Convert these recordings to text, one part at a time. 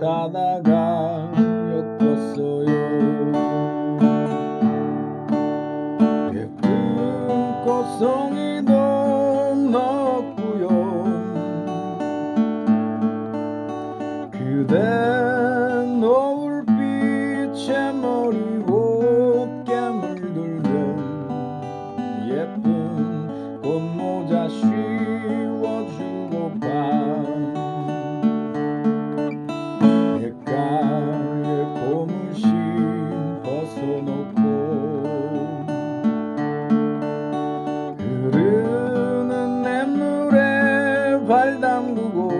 따다가 였었어요. 예쁜 꽃송이 놓고 흐르는 냇물에 발 담그고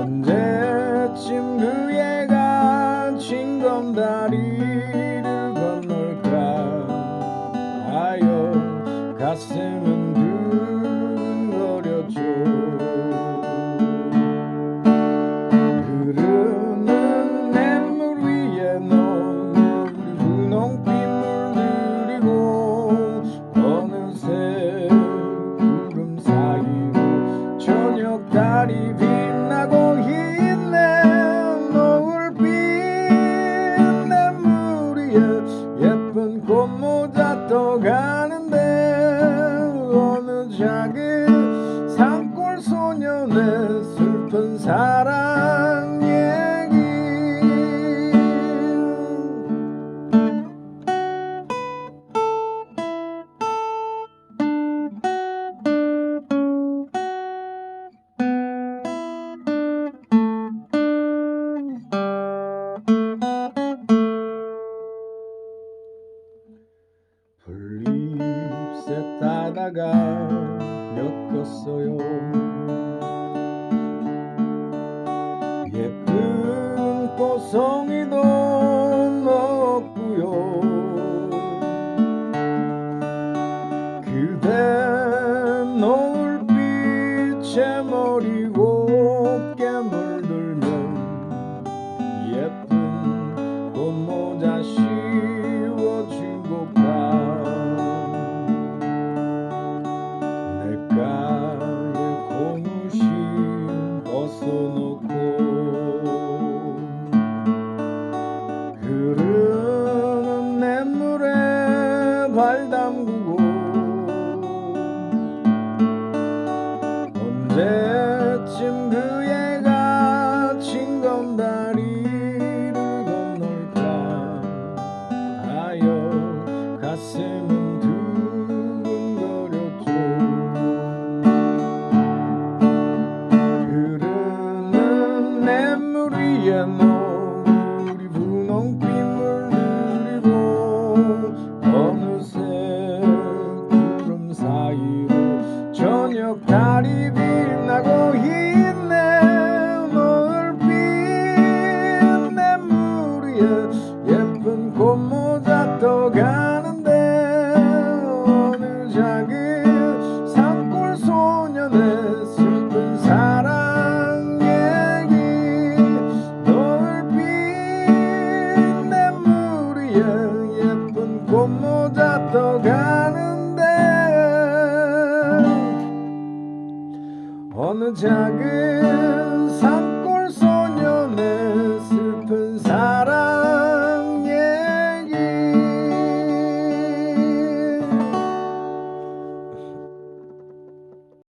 언제쯤 그 애가 징검다리를 건널까 하여 가슴 がよこそよ。Yeah. 어느 작은